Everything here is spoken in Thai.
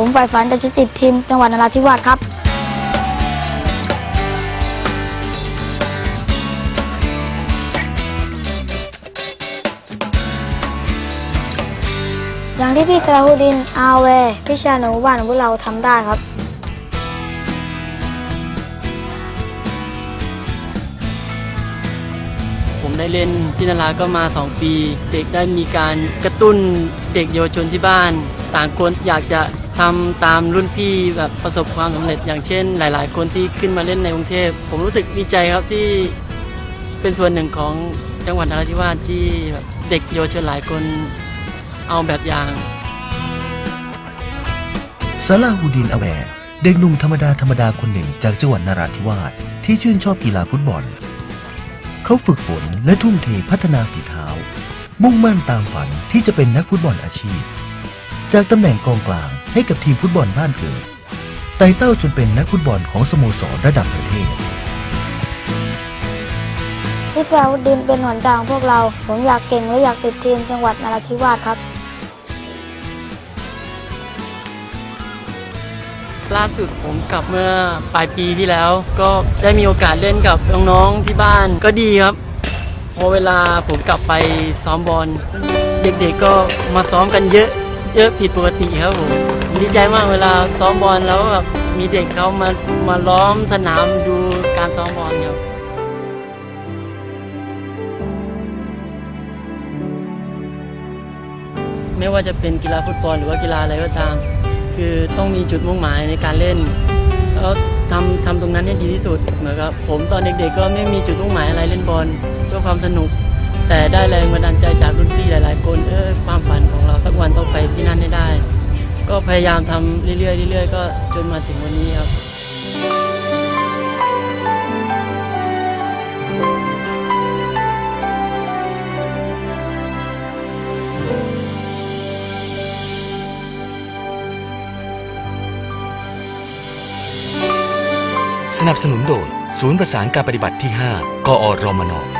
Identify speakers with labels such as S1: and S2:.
S1: ผมฝ่ายฝันจะติดทีมจังหวัดนราธิวาสครับ อย่างที่พี่สลาฮูดินอาเวพี่ชาหนูบ้านของพวกเราทำได้ครับ
S2: ผมได้เล่นที่นาราก็มา 2 ปี เด็กได้มีการกระตุ้นเด็กเยาวชนที่บ้าน ต่างคนอยากจะ ทำตามรุ่นพี่แบบประสบความสำเร็จอย่างเช่น หลาย ๆ คนที่ขึ้นมาเล่นในกรุงเทพ ผมรู้สึกดีใจครับที่เป็นส่วนหนึ่งของจังหวัดนราธิวาสที่แบบเด็กเยาวชนหลายคนเอาแบบอย่าง
S3: ซาลาฮูดินอแวร์เด็กหนุ่มธรรมดาธรรมดาคนหนึ่งจากจังหวัดนราธิวาสที่ชื่นชอบกีฬาฟุตบอล เขาฝึกฝนและทุ่มเทพัฒนาฝีเท้า มุ่งมั่นตามฝันที่จะเป็นนักฟุตบอลอาชีพ จากตำแหน่งกองกลาง ให้กับทีมฟุตบอลบ้านเกิดไต่เต้าจนเป็นนักฟุตบอลของสโมสรระดับประเทศ
S1: พี่สลาฮูดินเป็นหนทางของพวกเรา ผมอยากเก่งและอยากติดทีมจังหวัดนราธิวาสครับ
S2: ล่าสุดผมกลับเมื่อปลายปีที่แล้ว ก็ได้มีโอกาสเล่นกับน้องๆที่บ้านก็ดีครับพอเวลาผมกลับไปซ้อมบอลเด็กๆก็มาซ้อมกันเยอะ เยอะผิดปกติครับผม ดีใจมากเวลาซ้อมบอลแล้วแบบมีเด็กเขามามาล้อมสนามดูการซ้อมบอลครับไม่ว่าจะเป็นกีฬาฟุตบอลหรือว่ากีฬาอะไรก็ตาม คือต้องมีจุดมุ่งหมายในการเล่นแล้วทำทำตรงนั้นให้ดีที่สุดเหมือนกับผมตอนเด็กๆ ก็ไม่มีจุดมุ่งหมายอะไรเล่นบอลเพื่อความสนุก แต่ได้แรงบันดาลใจจากรุ่นพี่หลายๆคนเออความฝันของเราสักวันต้องไปที่ พยายามทำเรื่อยๆเรื่อยๆก็จนมาถึงวันนี้ครับ
S4: สนับสนุนโดยศูนย์ประสานการปฏิบัติที่ 5 กอรมน